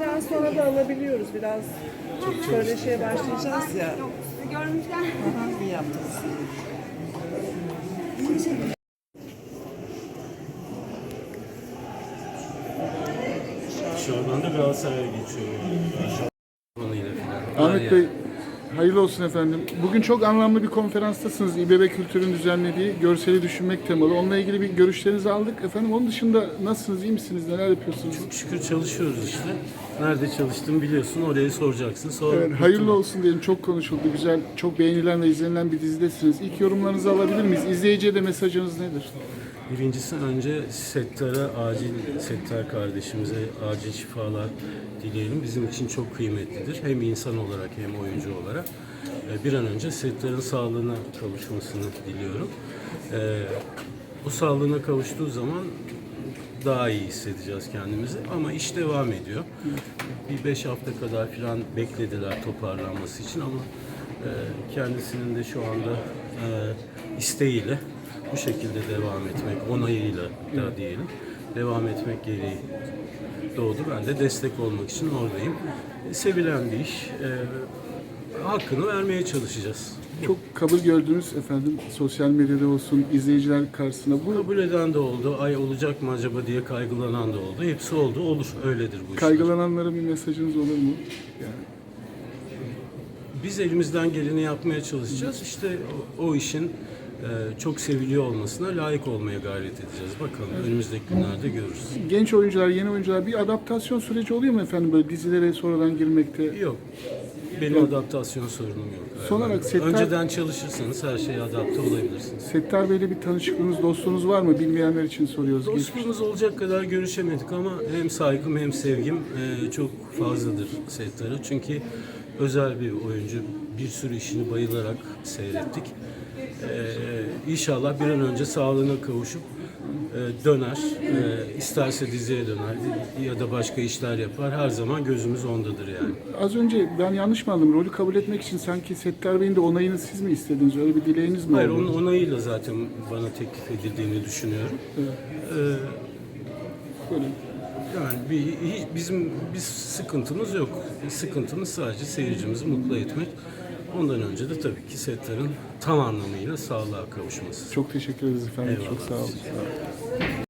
Daha sonra da alabiliyoruz biraz. Böyle şeye başlayacağız ya. Yok, sizi görmüşler. Aha, iyi yaptınız. Şu anda Galatasaray'a geçiyor. Ahmet Bey, hayırlı olsun efendim. Bugün çok anlamlı bir konferanstasınız. İBB Kültür'ün düzenlediği görseli düşünmek temalı. Onunla ilgili bir görüşlerinizi aldık. Efendim onun dışında nasılsınız, iyi misiniz, neler yapıyorsunuz? Çok şükür çalışıyoruz işte. Nerede çalıştığımı biliyorsun, oraya soracaksın. Sonra Evet, hayırlı olsun diyelim. Çok konuşuldu. Güzel, çok beğenilen ve izlenilen bir dizidesiniz. İlk yorumlarınızı alabilir miyiz? İzleyiciye de mesajınız nedir? Birincisi önce Settar'a acil, Settar kardeşimize acil şifalar dileyelim. Bizim için çok kıymetlidir. Hem insan olarak hem oyuncu olarak. Ee, Bir an önce Settar'ın sağlığına kavuşmasını diliyorum. Ee, O sağlığına kavuştuğu zaman daha iyi hissedeceğiz kendimizi. Ama iş devam ediyor. Bir beş hafta kadar falan beklediler toparlanması için ama e, kendisinin de şu anda e, isteğiyle bu şekilde devam etmek, onayıyla da diyelim, devam etmek gereği doğdu. Ben de destek olmak için oradayım. E, Sevilen bir iş. Hakkını vermeye çalışacağız. Çok kabul gördünüz efendim. Sosyal medyada olsun, izleyiciler karşısına. Bu Kabul eden de oldu, ay olacak mı acaba diye kaygılanan da oldu. Hepsi oldu, olur. Öyledir bu işler. kaygılananlara bir mesajınız olur mu? Yani Biz elimizden geleni yapmaya çalışacağız. İşte o, o işin e, çok seviliyor olmasına layık olmaya gayret edeceğiz. Bakalım önümüzdeki günlerde görürüz. genç oyuncular, yeni oyuncular bir adaptasyon süreci oluyor mu efendim böyle dizilere sonradan girmekte? Yok. Benim adaptasyon sorunum yok. Son olarak Settar- Önceden çalışırsanız her şeye adapte olabilirsiniz. Settar Bey'le bir tanışıklığınız, dostluğunuz var mı? Bilmeyenler için soruyoruz. Dostluğumuz olacak kadar görüşemedik ama hem saygım hem sevgim e, çok fazladır Settar'a. Çünkü özel bir oyuncu. Bir sürü işini bayılarak seyrettik. E, inşallah bir an önce sağlığına kavuşup döner. E, isterse diziye döner ya da başka işler yapar. Her zaman gözümüz ondadır yani. Az önce ben yanlış mı anladım? Rolü kabul etmek için sanki Settar Bey'in de onayını siz mi istediniz? Öyle bir dileğiniz mi Hayır, oldu? onun onayıyla zaten bana teklif edildiğini düşünüyorum. Ee, Böyle. yani bir, hiç- bizim bir sıkıntımız yok. Sıkıntımız sadece seyircimizi mutlu etmek. Ondan önce de tabii ki setlerin tam anlamıyla sağlığa kavuşması. Çok teşekkür ederiz efendim. Eyvallah. Çok sağ olun. Sağ olun.